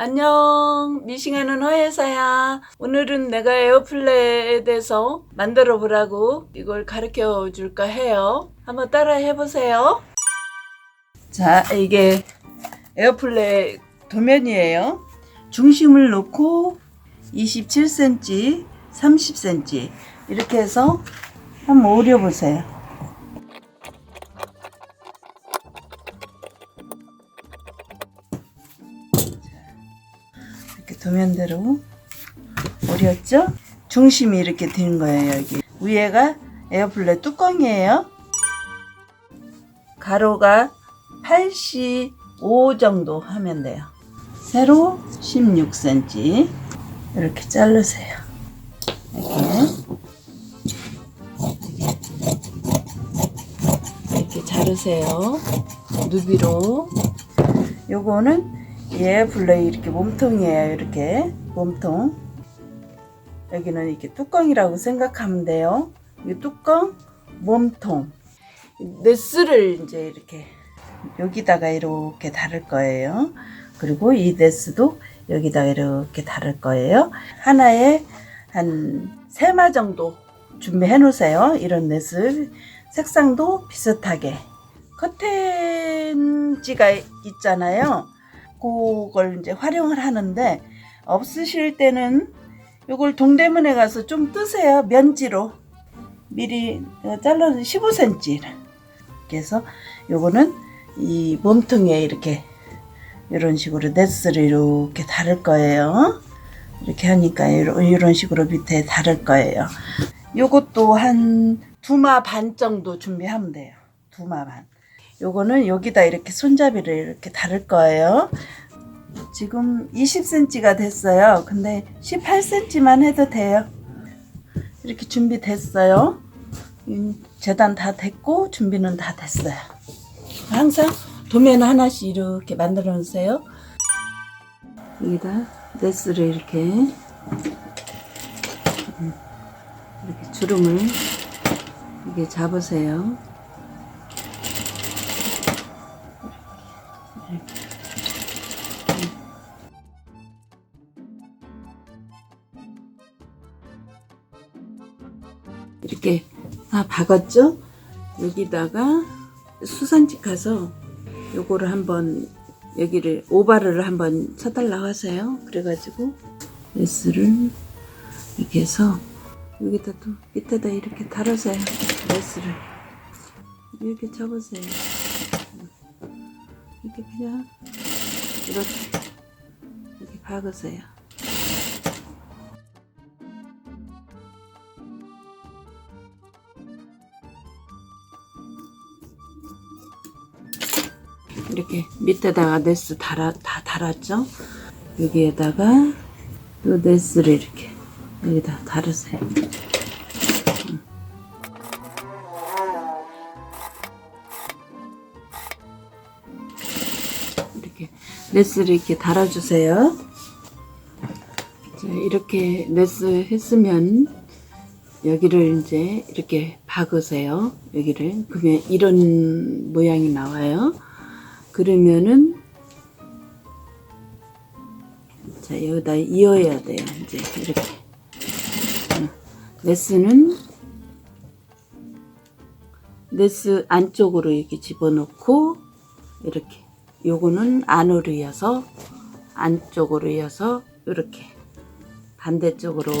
안녕. 미싱하는 허예사야. 오늘은 내가 에어플레이에 대해서 만들어 보라고 이걸 가르쳐 줄까 해요. 한번 따라 해보세요. 자 이게 에어플레이 도면이에요. 중심을 놓고 27cm 30cm 이렇게 해서 한번 오려 보세요 도면대로 오렸죠? 중심이 이렇게 된 거예요, 여기. 위에가 에어플레 뚜껑이에요. 가로가 85 정도 하면 돼요. 세로 16cm. 이렇게 자르세요. 이렇게. 이렇게 자르세요. 누비로. 요거는 에어플레이 이렇게 몸통이에요. 이렇게 몸통. 여기는 이렇게 뚜껑이라고 생각하면 돼요. 이 뚜껑, 몸통. 네스를 이제 이렇게 여기다가 이렇게 달을 거예요. 그리고 이 네스도 여기다가 이렇게 달을 거예요. 하나에 한 세 마 정도 준비해 놓으세요. 이런 네스. 색상도 비슷하게. 커튼지가 있잖아요. 그걸 이제 활용을 하는데 없으실 때는 요걸 동대문에 가서 좀 뜨세요. 면지로. 미리 잘라서 15cm. 그래서 요거는 이 몸통에 이렇게 이런 식으로 네스를 이렇게 다를 거예요. 이렇게 하니까 이런 식으로 밑에 다를 거예요. 요것도 한 두마 반 정도 준비하면 돼요. 두마 반. 요거는 여기다 이렇게 손잡이를 이렇게 다를 거예요. 지금 20cm가 됐어요. 근데 18cm만 해도 돼요. 이렇게 준비됐어요. 음, 재단 다 됐고 준비는 다 됐어요. 항상 도면 하나씩 이렇게 만들어 놓으세요. 여기다 네스를 이렇게 음, 이렇게 주름을 이렇게 잡으세요. 이렇게 다 박았죠? 여기다가 수산집 가서 요거를 한번 여기를 오바를 한번 쳐달라고 하세요. 그래가지고 레스를 이렇게 해서 여기다 또 밑에다 이렇게 달아서요. 레스를 이렇게 쳐보세요. 이렇게 그냥 이렇게 이렇게 박으세요. 이렇게 밑에다가 네스 달아, 다 달았죠? 여기에다가 또 네스를 이렇게 여기다 달으세요. 음. 이렇게 네스를 이렇게 달아주세요. 자, 이렇게 네스 했으면 여기를 이제 이렇게 박으세요. 여기를. 그러면 이런 모양이 나와요. 그러면은 자 여기다 이어야 돼요. 이제 이렇게. 네스는 네스 안쪽으로 이렇게 집어넣고 이렇게. 요거는 안으로 이어서 안쪽으로 이어서 이렇게. 반대쪽으로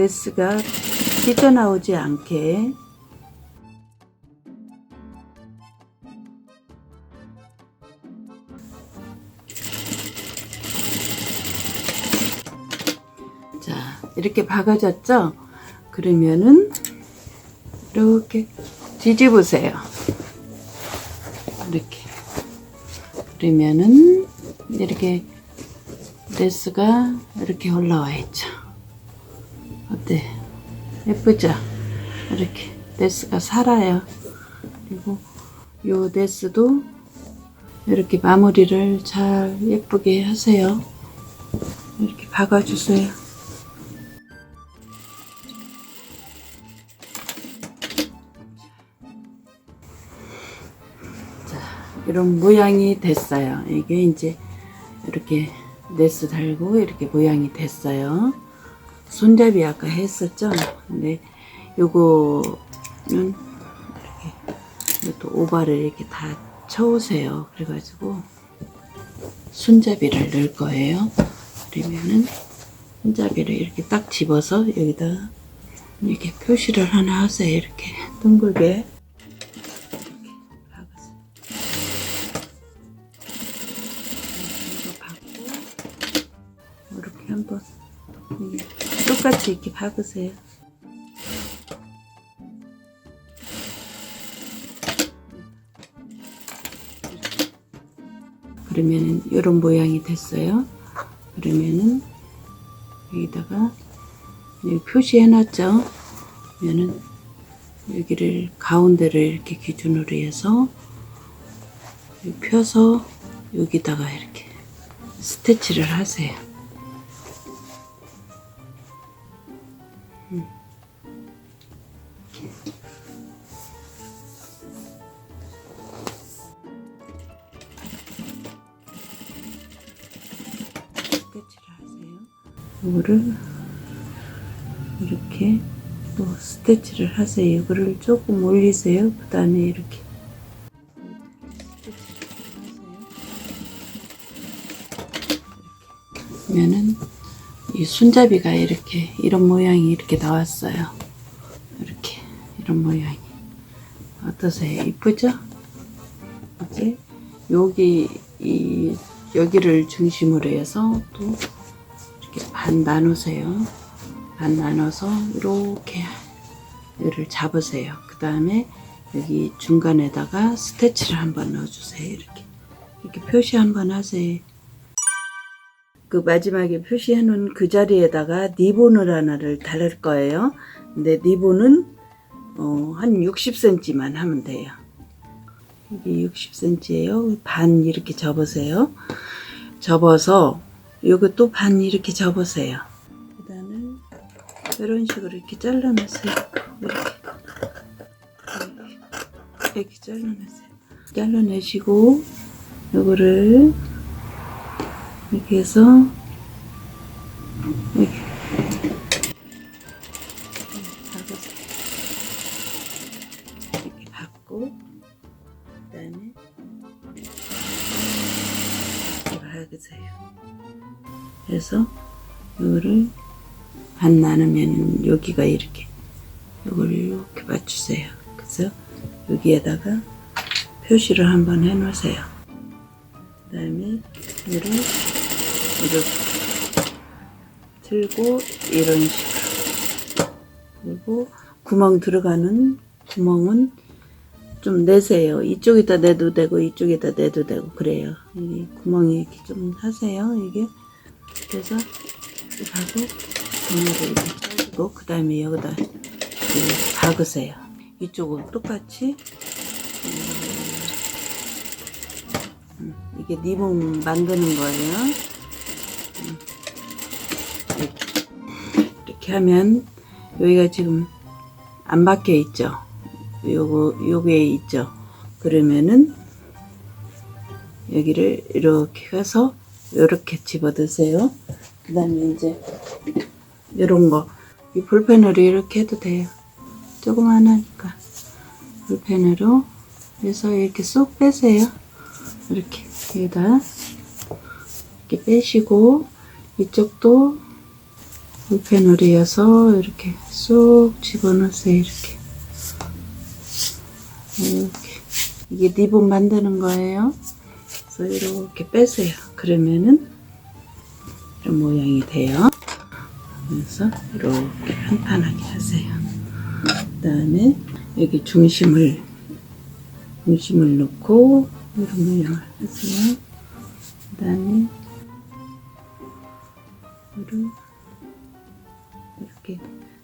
네스가 삐져나오지 않게. 자 이렇게 박아졌죠? 그러면은 이렇게 뒤집으세요. 이렇게. 그러면은 이렇게 네스가 이렇게 올라와 있죠 어때? 예쁘죠? 이렇게 데스가 살아요. 그리고 요 데스도 이렇게 마무리를 잘 예쁘게 하세요. 이렇게 박아주세요. 자, 이런 모양이 됐어요. 이게 이제 이렇게 네스 달고 이렇게 모양이 됐어요. 손잡이 아까 했었죠. 근데 요거는 이렇게 또 오바를 이렇게 다 쳐오세요. 그래가지고 손잡이를 넣을 거예요. 그러면은 손잡이를 이렇게 딱 집어서 여기다 이렇게 표시를 하나 하세요. 이렇게 둥글게 똑같이 이렇게 박으세요. 그러면은 이런 모양이 됐어요. 그러면은 여기다가 여기 표시해놨죠. 그러면은 여기를 가운데를 이렇게 기준으로 해서 펴서 여기다가 이렇게 스티치를 하세요. 음. 스티치를 하세요. 이거를 이렇게 또 스티치를 하세요. 이거를 조금 올리세요. 그 다음에 이렇게 스티치를 하세요. 그러면은 이 손잡이가 이렇게 이런 모양이 이렇게 나왔어요. 이렇게 이런 모양이 어떠세요? 이쁘죠? 이제 여기 이 여기를 중심으로 해서 또 이렇게 반 나누세요. 반 나눠서 이렇게 얘를 잡으세요. 그 다음에 여기 중간에다가 스티치를 한번 넣어주세요. 이렇게 이렇게 표시 한번 하세요. 그 마지막에 표시해 놓은 그 자리에다가 리본을 하나를 달을 거예요. 근데 리본은 어, 한 60cm만 하면 돼요. 이게 60cm예요. 반 이렇게 접으세요. 접어서 또반 이렇게 접으세요. 그다음에 이런 식으로 이렇게 잘라내세요. 이렇게, 이렇게 잘라내세요. 잘라내시고 요거를 이렇게 해서 이렇게. 이렇게 박고 그 다음에 이렇게 박으세요. 그래서 이거를 반 나누면 여기가 이렇게 이걸 이렇게 맞추세요. 그래서 여기에다가 표시를 한번 해 놓으세요. 그 다음에 이를 이렇게 들고 이런 식으로 그리고 구멍 들어가는 구멍은 좀 내세요. 이쪽에다 내도 되고 이쪽에다 내도 되고 그래요. 이 구멍이 이렇게 좀 하세요. 이게 그래서 하고 don으로 이렇게 그 다음에 여기다 박으세요. 이쪽은 똑같이 음, 이게 리본 만드는 거예요. 음, 이렇게. 하면 여기가 지금 안 박혀 있죠. 요거 요게 있죠. 그러면은 여기를 이렇게 해서 이렇게 집어 드세요. 그 다음에 이제 이런 거, 이 볼펜으로 이렇게 해도 돼요. 조그만 하니까. 볼펜으로 해서 이렇게 쏙 빼세요. 이렇게, 여기다. 이렇게 빼시고, 이쪽도 볼펜으로 해서 이렇게 쏙 집어넣으세요. 이렇게. 이렇게. 이게 리본 만드는 거예요. 그래서 이렇게 빼세요. 그러면은 이런 모양이 돼요. 그래서 이렇게 판판하게 하세요. 그 다음에 여기 중심을 중심을 넣고 이런 모양을 하세요. 그 다음에 이를 이렇게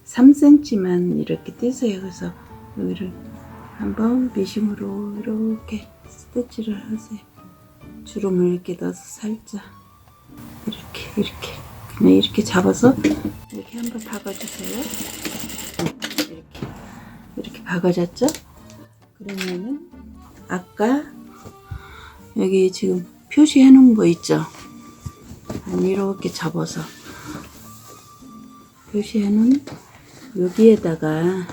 3cm만 이렇게 떼세요. 그래서 여기를 한번 미싱으로 이렇게 스티치를 하세요. 주름을 이렇게 넣어서 살짝 이렇게 이렇게 그냥 이렇게 잡아서 이렇게 한번 박아주세요. 이렇게 이렇게 박아졌죠? 그러면은 아까 여기 지금 표시해 놓은 거 있죠? 한 이렇게 접어서 표시해 놓은 여기에다가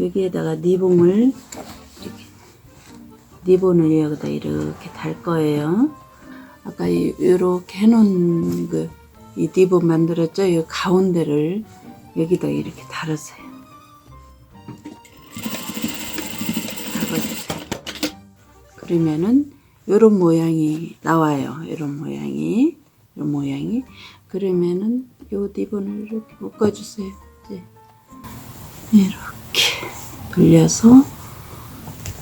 여기에다가 니봉을 이렇게 니본을 여기다 이렇게 달 거예요. 아까 이- 이렇게 해놓은 그 이 니본 만들었죠? 이 가운데를 여기다 이렇게 달으세요. 달아주세요. 그러면은 요런 모양이 나와요. 요런 모양이 이런 모양이 그러면은 요 리본을 이렇게 묶어주세요. 이제 이렇게 돌려서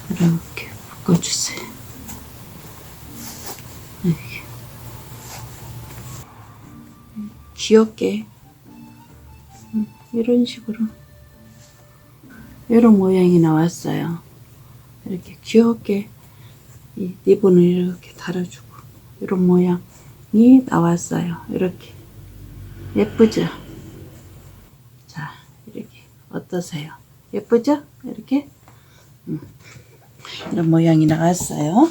이렇게 묶어주세요. 이렇게. 귀엽게 음, 이런 식으로 이런 모양이 나왔어요. 이렇게 귀엽게 이 리본을 이렇게 달아주고 이런 모양이 나왔어요. 이렇게 예쁘죠? 자 이렇게 어떠세요? 예쁘죠? 이렇게 음, 이런 모양이 나왔어요.